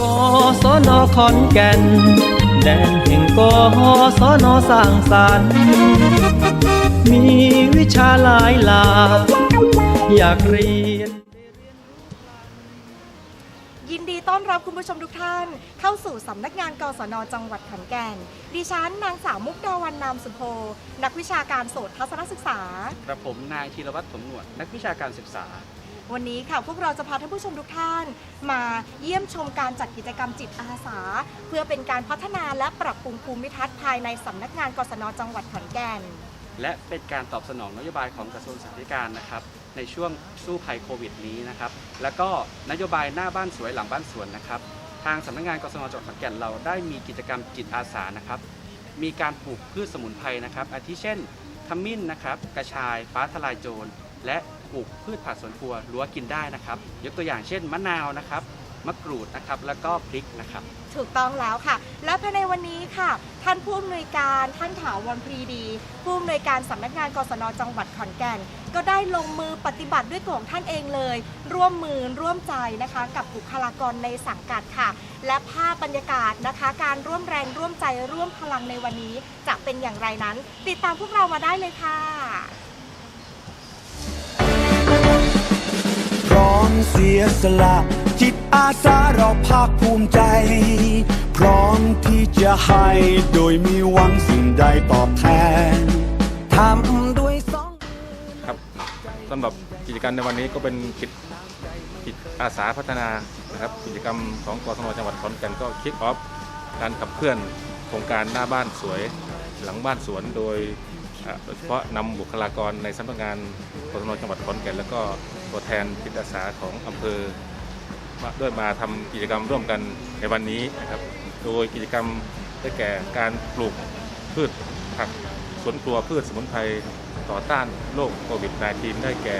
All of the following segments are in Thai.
กศนขอนแก่น แดนแห่งกศนสร้างสรรค์ มีวิชาหลายหลากอยากเรียน ยินดีต้อนรับคุณผู้ชมทุกท่าน เข้าสู่สำนักงานกศนจังหวัดขอนแก่น ดิฉันนางสาวมุกดาวันนามสุโพนักวิชาการโสตทัศนศึกษา กระผมนายธีรวัตรสมหนวดนักวิชาการศึกษา วันนี้ค่ะพวกเราจะพาท่านผู้ชมทุกท่าน มาเยี่ยมชมการจัดกิจกรรมจิตอาสา เพื่อเป็นการพัฒนาและปรับปรุงภูมิทัศน์ภายในสำนักงานกศนจังหวัดขอนแก่น และเป็นการตอบสนองนโยบายของกระทรวงศึกษาธิการนะครับ ในช่วงสู้ภัยโควิดนี้นะครับ แล้วก็นโยบายหน้าบ้านสวยหลังบ้านสวนนะครับ ทางสำนักงานกศนจังหวัดขอนแก่นเราได้มีกิจกรรมจิตอาสานะครับ มีการปลูกพืชสมุนไพรนะครับ อาทิเช่นขมิ้นนะครับ กระชาย ฟ้าทลายโจร และปลูกพืชผักสวนครัวรั้วกินได้นะครับ ยกตัวอย่างเช่นมะนาวนะครับมะกรูดนะครับแล้วก็พริกนะครับ ถูกต้องแล้วค่ะ และภายในวันนี้ค่ะ ท่านผู้อำนวยการท่านถาวรพรีดี ผู้อำนวยการสำนักงานกศนจังหวัดขอนแก่น ก็ได้ลงมือปฏิบัติด้วยตัวของท่านเองเลย ร่วมมือร่วมใจนะคะ กับบุคลากรในสังกัดค่ะ และภาพบรรยากาศนะคะ การร่วมแรงร่วมใจร่วมพลังในวันนี้ จะเป็นอย่างไรนั้น ติดตามพวกเรามาได้เลยค่ะ เสียสละ จิตอาสาเราภาคภูมิใจ พร้อมที่จะให้โดยมีหวังสิ่งใดตอบแทนทำด้วยสอง ครับสำหรับกิจกรรมในวันนี้ก็เป็นกิจกิจอาสาพัฒนานะครับกิจกรรมของกศนจังหวัดขอนแก่นก็คิกออฟการขับเคลื่อนโครงการหน้าบ้านสวยหลังบ้านสวนโดยอ่าโดยเฉพาะนำบุคลากรในสำนักงานกศนจังหวัดขอนแก่นแล้วก็ ตัวแทนจิตอาสาของอำเภอมาด้วยมาทำกิจกรรมร่วมกันในวันนี้นะครับ โดยกิจกรรมได้แก่การปลูกพืชผักสวนครัวพืชสมุนไพรต่อต้านโรคโควิด -19 ได้แก่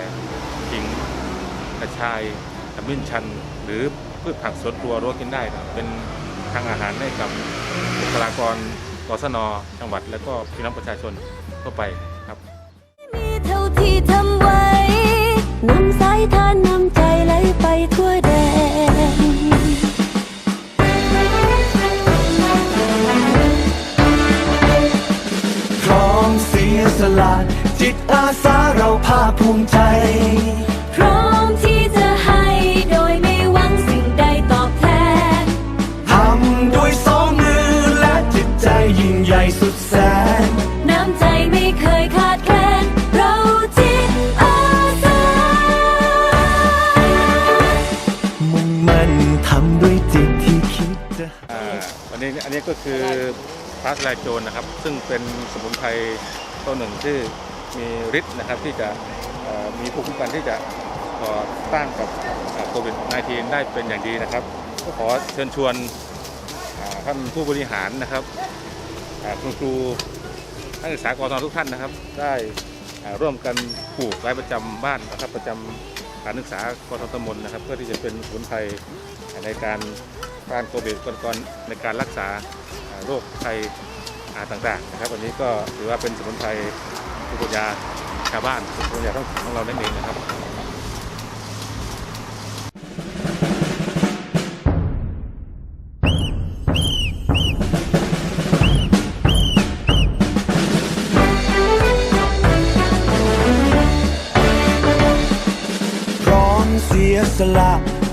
ขิงกระชายขมิ้นชัน หรือพืชผักสวนครัวรั้วกินได้ครับเป็นทางอาหารให้กับบุคลากรกศนจังหวัด และก็พี่น้องประชาชนทั่วไปครับ ทานนำใจไหลไปทั่วแดนพร้อมเสียสละจิตอาสาเราภาคภูมิใจ นี้อันนี้ก็คือพาสไลโจนนะครับ ซึ่งเป็นสมุนไพรตัวหนึ่งที่มีฤทธิ์นะครับที่จะมีภูมิคุ้มกันที่จะต่อต้านกับโควิด -19 ได้เป็นอย่างดีนะครับก็ขอเชิญชวนท่านผู้บริหารนะครับคุณครูนักศึกษากรททุกท่านนะครับ ได้ร่วมกันปลูกไว้ประจำบ้านนะครับประจำสถานศึกษากรทตำบลนะครับ เพื่อที่จะเป็นสมุนไพรในการ ต้านโควิดก่อนๆในการรักษาโรคภัยต่างๆนะครับวันนี้ก็ถือว่าเป็นสมุนไพรภูมิปัญญาชาวบ้านภูมิปัญญาท้องถิ่นของเรานั่นเองนะครับสละ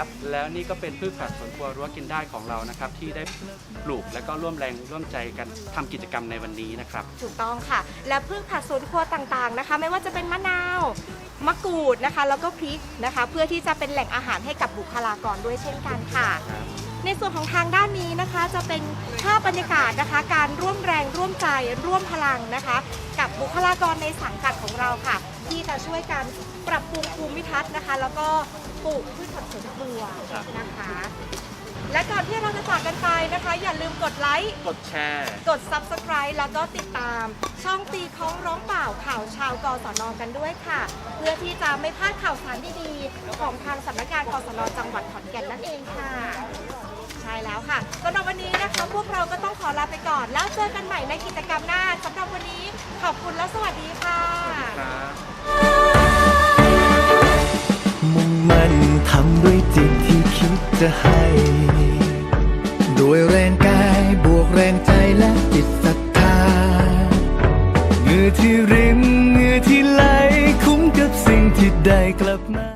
ครับ แล้วนี่ก็เป็นพืชผักสวนครัวรั้วกินได้ของเรานะครับ ที่ได้ปลูกและก็ร่วมแรงร่วมใจกันทำกิจกรรมในวันนี้นะครับ ถูกต้องค่ะ และพืชผักสวนครัวต่างๆนะคะ ไม่ว่าจะเป็นมะนาวมะกรูดนะคะ แล้วก็พริกนะคะ เพื่อที่จะเป็นแหล่งอาหารให้กับบุคลากรด้วยเช่นกันค่ะ ในส่วนของทางด้านนี้นะคะจะเป็นภาพบรรยากาศนะคะ การร่วมแรงร่วมใจร่วมพลังนะคะ กับบุคลากรในสังกัดของเราค่ะ ที่จะช่วยกันปรับปรุงภูมิทัศน์นะคะ แล้วก็ ปลูกพืชผักสวนครัวนะคะ และก่อนที่เราจะจากกันไปนะคะ อย่าลืมกดไลค์กดแชร์ กด Subscribe แล้วก็ติดตาม ช่องตีค้องร้องเปล่าข่าวชาวกสนกันด้วยค่ะ เพื่อที่จะไม่พลาดข่าวสารดีๆ ของทางสำนักงานกสนจังหวัดขอนแก่นนั่นเองค่ะ ใช่แล้วค่ะสำหรับวันนี้นะคะพวกเราก็ต้องขอลาไปก่อน แล้วเจอกันใหม่ในกิจกรรมหน้าสำหรับวันนี้ขอบคุณและสวัสดีค่ะ ครับ นทำด้วยจิตที่คิดจะให้ ด้วยแรงกายบวกแรงใจและจิตศรัทธาเงื่อที่ริมเงื่อที่ไหลคุ้มกับสิ่งที่ได้กลับมา